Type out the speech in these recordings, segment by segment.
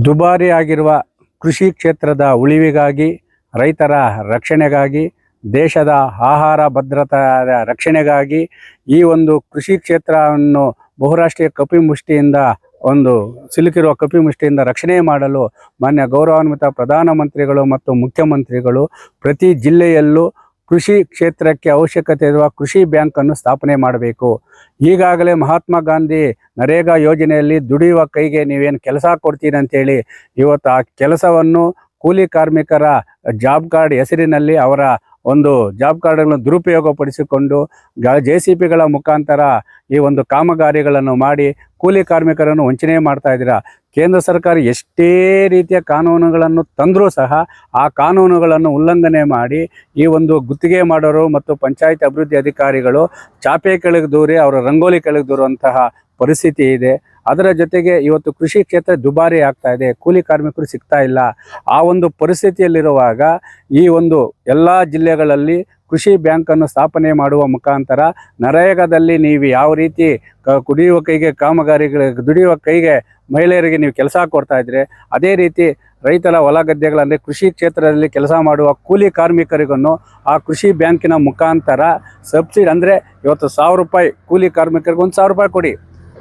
ದುಬಾರಿ ಆಗಿರುವ ಕೃಷಿ ಕ್ಷೇತ್ರದ ಉಳಿವಿಗಾಗಿ, ರೈತರ ರಕ್ಷಣೆಗಾಗಿ, ದೇಶದ ಆಹಾರ ಭದ್ರತೆಯ ರಕ್ಷಣೆಗಾಗಿ ಈ ಒಂದು ಕೃಷಿ ಕ್ಷೇತ್ರವನ್ನು ಬಹುರಾಷ್ಟ್ರೀಯ ಕಪಿಮುಷ್ಟಿಯಿಂದ ಒಂದು ಸಿಲುಕಿರುವ ಕಪಿಮುಷ್ಟಿಯಿಂದ ರಕ್ಷಣೆ ಮಾಡಲು ಮಾನ್ಯ ಗೌರವಾನ್ವಿತ ಪ್ರಧಾನಮಂತ್ರಿಗಳು ಮತ್ತು ಮುಖ್ಯಮಂತ್ರಿಗಳು ಪ್ರತಿ ಜಿಲ್ಲೆಯಲ್ಲೂ ಕೃಷಿ ಕ್ಷೇತ್ರಕ್ಕೆ ಅವಶ್ಯಕತೆ ಇರುವ ಕೃಷಿ ಬ್ಯಾಂಕನ್ನು ಸ್ಥಾಪನೆ ಮಾಡಬೇಕು. ಈಗಾಗಲೇ ಮಹಾತ್ಮ ಗಾಂಧಿ ನರೇಗಾ ಯೋಜನೆಯಲ್ಲಿ ದುಡಿಯುವ ಕೈಗೆ ನೀವೇನು ಕೆಲಸ ಕೊಡ್ತೀರಿ ಅಂತೇಳಿ ಇವತ್ತು ಆ ಕೆಲಸವನ್ನು ಕೂಲಿ ಕಾರ್ಮಿಕರ ಜಾಬ್ ಕಾರ್ಡ್ ಹೆಸರಿನಲ್ಲಿ ಅವರ ಒಂದು ಜಾಬ್ ಕಾರ್ಡ್ಗಳನ್ನು ದುರುಪಯೋಗಪಡಿಸಿಕೊಂಡು ಗ, ಜೆ ಸಿ ಪಿಗಳ ಮುಖಾಂತರ ಈ ಒಂದು ಕಾಮಗಾರಿಗಳನ್ನು ಮಾಡಿ ಕೂಲಿ ಕಾರ್ಮಿಕರನ್ನು ವಂಚನೆ ಮಾಡ್ತಾ ಇದ್ದೀರಾ? ಕೇಂದ್ರ ಸರ್ಕಾರ ಎಷ್ಟೇ ರೀತಿಯ ಕಾನೂನುಗಳನ್ನು ತಂದರೂ ಸಹ ಆ ಕಾನೂನುಗಳನ್ನು ಉಲ್ಲಂಘನೆ ಮಾಡಿ ಈ ಒಂದು ಗುತ್ತಿಗೆ ಮಾಡೋರು ಮತ್ತು ಪಂಚಾಯತ್ ಅಭಿವೃದ್ಧಿ ಅಧಿಕಾರಿಗಳು ಚಾಪೆ ಕೆಳಗೆ ದೂರಿ ಅವರ ರಂಗೋಲಿ ಕೆಳಗೆ ದೂರುವಂತಹ ಪರಿಸ್ಥಿತಿ ಇದೆ. ಅದರ ಜೊತೆಗೆ ಇವತ್ತು ಕೃಷಿ ಕ್ಷೇತ್ರ ದುಬಾರಿ ಆಗ್ತಾ ಇದೆ. ಕೂಲಿ ಕಾರ್ಮಿಕರು ಸಿಗ್ತಾ ಇಲ್ಲ. ಆ ಒಂದು ಪರಿಸ್ಥಿತಿಯಲ್ಲಿರುವಾಗ ಈ ಒಂದು ಎಲ್ಲ ಜಿಲ್ಲೆಗಳಲ್ಲಿ ಕೃಷಿ ಬ್ಯಾಂಕನ್ನು ಸ್ಥಾಪನೆ ಮಾಡುವ ಮುಖಾಂತರ ನರೇಗಾದಲ್ಲಿ ನೀವು ಯಾವ ರೀತಿ ಕುಡಿಯುವ ಕೈಗೆ ಕಾಮಗಾರಿಗಳಿಗೆ ದುಡಿಯುವ ಕೈಗೆ ಮಹಿಳೆಯರಿಗೆ ನೀವು ಕೆಲಸ ಕೊಡ್ತಾ ಇದ್ರೆ, ಅದೇ ರೀತಿ ರೈತರ ಹೊಲ ಗದ್ದೆಗಳಂದರೆ ಕೃಷಿ ಕ್ಷೇತ್ರದಲ್ಲಿ ಕೆಲಸ ಮಾಡುವ ಕೂಲಿ ಕಾರ್ಮಿಕರಿಗನ್ನು ಆ ಕೃಷಿ ಬ್ಯಾಂಕಿನ ಮುಖಾಂತರ ಸಬ್ಸಿಡಿ ಅಂದರೆ ಇವತ್ತು ಸಾವಿರ ರೂಪಾಯಿ ಕೂಲಿ ಕಾರ್ಮಿಕರಿಗೆ ಒಂದು ಸಾವಿರ ರೂಪಾಯಿ ಕೊಡಿ.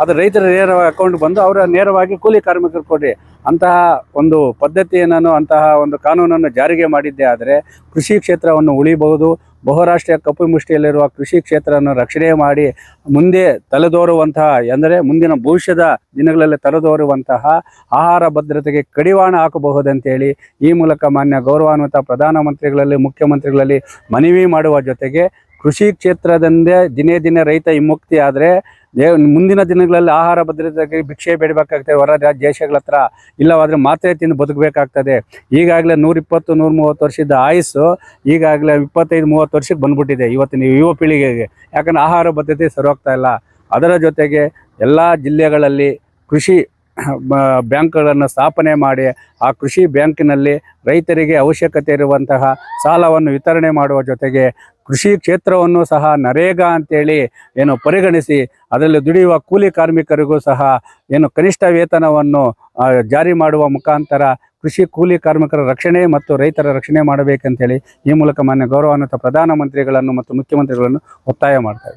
ಅದು ರೈತರ ನೇರ ಅಕೌಂಟ್ ಬಂದು ಅವರ ನೇರವಾಗಿ ಕೂಲಿ ಕಾರ್ಮಿಕರು ಕೊಡಿ ಅಂತಹ ಒಂದು ಪದ್ಧತಿಯನ್ನು ಅಂತಹ ಒಂದು ಕಾನೂನನ್ನು ಜಾರಿಗೆ ಮಾಡಿದ್ದೇ ಆದರೆ ಕೃಷಿ ಕ್ಷೇತ್ರವನ್ನು ಉಳಿಬಹುದು. ಬಹುರಾಷ್ಟ್ರೀಯ ಕಪ್ಪು ಮುಷ್ಟಿಯಲ್ಲಿರುವ ಕೃಷಿ ಕ್ಷೇತ್ರವನ್ನು ರಕ್ಷಣೆ ಮಾಡಿ ಮುಂದೆ ತಲೆದೋರುವಂತಹ, ಎಂದರೆ ಮುಂದಿನ ಭವಿಷ್ಯದ ದಿನಗಳಲ್ಲಿ ತಲೆದೋರುವಂತಹ ಆಹಾರ ಭದ್ರತೆಗೆ ಕಡಿವಾಣ ಹಾಕಬಹುದಂತೇಳಿ ಈ ಮೂಲಕ ಮಾನ್ಯ ಗೌರವಾನ್ವಿತ ಪ್ರಧಾನಮಂತ್ರಿಗಳಲ್ಲಿ, ಮುಖ್ಯಮಂತ್ರಿಗಳಲ್ಲಿ ಮನವಿ ಮಾಡುವ ಜೊತೆಗೆ ಕೃಷಿ ಕ್ಷೇತ್ರದಂದೇ ದಿನೇ ದಿನೇ ರೈತ ವಿಮುಕ್ತಿ ಆದರೆ ದೇವ್ ಮುಂದಿನ ದಿನಗಳಲ್ಲಿ ಆಹಾರ ಭದ್ರತೆಗೆ ಭಿಕ್ಷೆ ಬೇಡಬೇಕಾಗ್ತದೆ. ಹೊರ ದೇಶಗಳ ಹತ್ರ ಇಲ್ಲವಾದರೆ ಮಾತ್ರೆ ತಿಂದು ಬದುಕಬೇಕಾಗ್ತದೆ. ಈಗಾಗಲೇ ನೂರಿಪ್ಪತ್ತು ನೂರ ಮೂವತ್ತು ವರ್ಷದ ಆಯಸ್ಸು ಈಗಾಗಲೇ ಇಪ್ಪತ್ತೈದು, ಮೂವತ್ತು ವರ್ಷಕ್ಕೆ ಬಂದ್ಬಿಟ್ಟಿದೆ ಇವತ್ತಿನ ಯುವ ಪೀಳಿಗೆಗೆ. ಯಾಕಂದರೆ ಆಹಾರ ಭದ್ರತೆ ಸರಿಯೋಗ್ತಾ ಇಲ್ಲ. ಅದರ ಜೊತೆಗೆ ಎಲ್ಲ ಜಿಲ್ಲೆಗಳಲ್ಲಿ ಕೃಷಿ ಬ್ಯಾಂಕ್ಗಳನ್ನು ಸ್ಥಾಪನೆ ಮಾಡಿ ಆ ಕೃಷಿ ಬ್ಯಾಂಕಿನಲ್ಲಿ ರೈತರಿಗೆ ಅವಶ್ಯಕತೆ ಇರುವಂತಹ ಸಾಲವನ್ನು ವಿತರಣೆ ಮಾಡುವ ಜೊತೆಗೆ ಕೃಷಿ ಕ್ಷೇತ್ರವನ್ನು ಸಹ ನರೇಗಾ ಅಂತೇಳಿ ಏನು ಪರಿಗಣಿಸಿ ಅದರಲ್ಲಿ ದುಡಿಯುವ ಕೂಲಿ ಕಾರ್ಮಿಕರಿಗೂ ಸಹ ಏನು ಕನಿಷ್ಠ ವೇತನವನ್ನು ಜಾರಿ ಮಾಡುವ ಮುಖಾಂತರ ಕೃಷಿ ಕೂಲಿ ಕಾರ್ಮಿಕರ ರಕ್ಷಣೆ ಮತ್ತು ರೈತರ ರಕ್ಷಣೆ ಮಾಡಬೇಕಂತೇಳಿ ಈ ಮೂಲಕ ಮಾನ್ಯ ಗೌರವಾನ್ವಿತ ಪ್ರಧಾನಮಂತ್ರಿಗಳನ್ನು ಮತ್ತು ಮುಖ್ಯಮಂತ್ರಿಗಳನ್ನು ಒತ್ತಾಯ ಮಾಡ್ತಾರೆ